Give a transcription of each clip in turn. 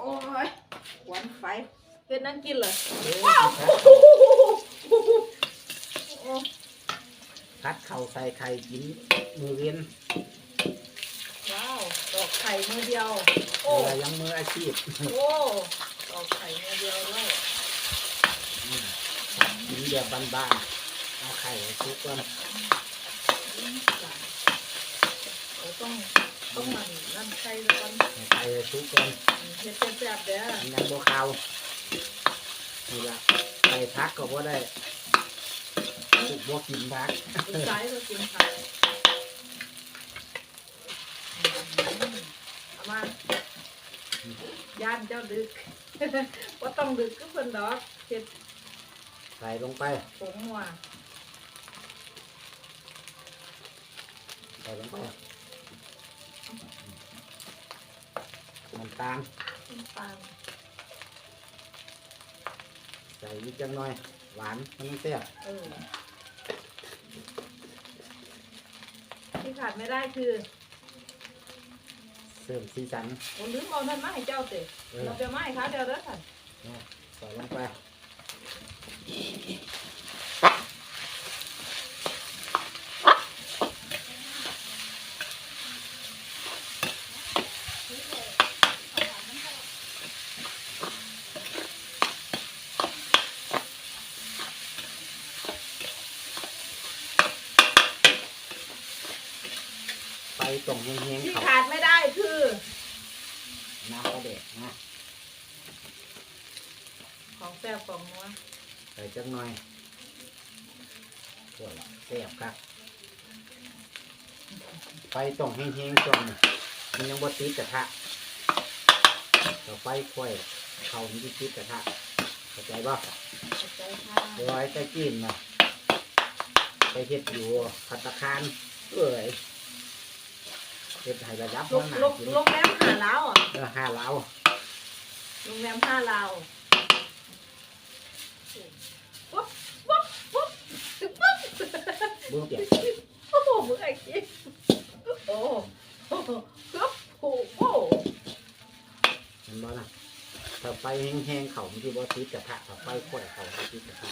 โอ้ยหวนไฟเฮ็ดนั่งกินเลยเอ้ยว้าวพัดเข่าใส่ไข่กินมือเวียนว้าวดอกไข่มือเดียว โอ้เรือยังมืออาชีพ โอ้ดอกไข่มือเดียวด้วยกินแบบบ้านๆเอาไข่ทุกวันเราต้อง ต้องมันนั่นไข่แล้วกันเอาไข่ทุกวันเฮ็ดแซ่บๆเด้ออันนั้นโบขาวนี่ละไข่พักก็บ่ได้ถูกบ่กินพักลูกชายก็กินไข่เอามาย่านเจ้าดึกว่าต้องดึกก็เพิ่นดอกเฮ็ดใส่ลงไปผงหัวใส่ลงไป ตาลน้ำตาลใส่นิดจังหน่อย หวานมันแซ่บเออที่ขาดไม่ได้คือเสริมสีสันผมลืมเอานั่นมาให้เจ้าเตะเออเราจะมาให้เขาเจ้าเด้อค่ะเนี่ยใส่ลงไป ตรงเฮงๆที่เขาขาดไม่ได้คือ น้ำกระเดกนะของแซ่บของนัวใส่จังหน่อยปวดแซ่บครับไปตรงเฮงๆจนมันยังบ่ติดกระทะต่อไปค่อยเขามันสิติดกระทะเข้าใจบ่เข้าใจค่ะเดี๋ยวไว้ใส่กินนะไปเฮ็ดอยู่พัตตาคารเอ้ย เฮ็ดให้ระดับโรหัวงหน้าโรงกินโรงแรมหาลาวอะเออห้าเหล้าโรงแรมห้าลาวปุ๊บปุ๊บปุ๊บปุ๊บเบื้องเปียกโอ้โหมือไอ้กิ๊กโอ้โหปุ๊บโอ้โหเห็นบ่นะถ้าไปแห้งๆเขามันสิบ่ติดกระทะถ้าไปค่อยเขามันติดกระทะ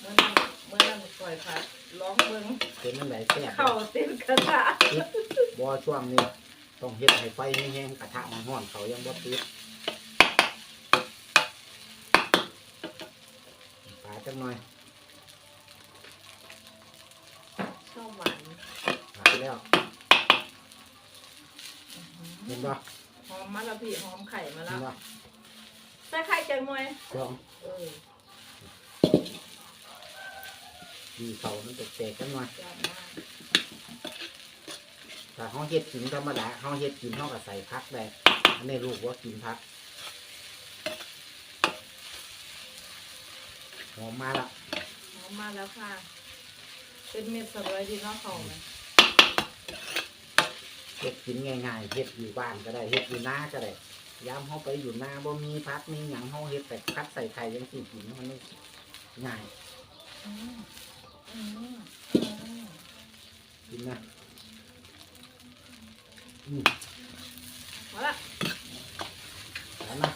เมื่อนั้นเมื่อนั้นปล่อยผัด ร้องเบิ้งเป็นจังไดแซ่บเข่าเต็มกระทะบ่ช่วงนี้ต้องเฮ็ดให้ไฟแห้งๆกระทะมันร้อนเขายังบ่ติดปลาจังหน่อยชอบหวานปลาแล้วเห็นบ่หอมมาแล้วพี่หอมไข่มาเห็แล้นวบ่ใส่ไข่จังมวยลอง เออ ดีเขามันแตกๆจังหน่อยยอดมากถ้าเฮาเฮ็ดกินธรรมดาเฮาเฮ็ดกินเฮาก็ใส่ผักได้อันนี้ลูกว่ากินผักหอมมาแล้วหอมมาแล้วค่ะ เป็นเม็ดสวยดีเนาะเขาไหมเฮ็ดกินง่ายๆเฮ็ดอยู่บ้านก็ได้เฮ็ดอยู่นาก็ได้ยามเฮาไปอยู่นาบ่มีผักมีหยังเฮาเฮ็ดแต่คัดใส่ไข่จังซี่กินมันง่ายอืมอืมอืม กินนะอืมมาละแล้วนะ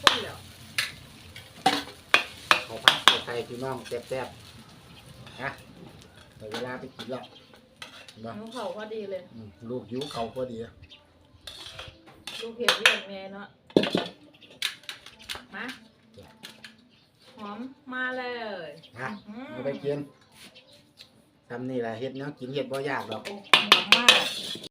พูดแล้วขอพักใส่ไข่พี่น้องแซ่บๆนะแต่เวลาไปกินแล้วเนาะน้องเขาพอดีเลย อืมลูกหิวเขาพอดีลูกเห็ดเรียกแม่เนาะ มา มมาเลยฮะอืมเอาไปกินทำนี่แหละเฮ็ดเนาะกินเฮ็ดบ่ยากหรอก โอ้หอมมาก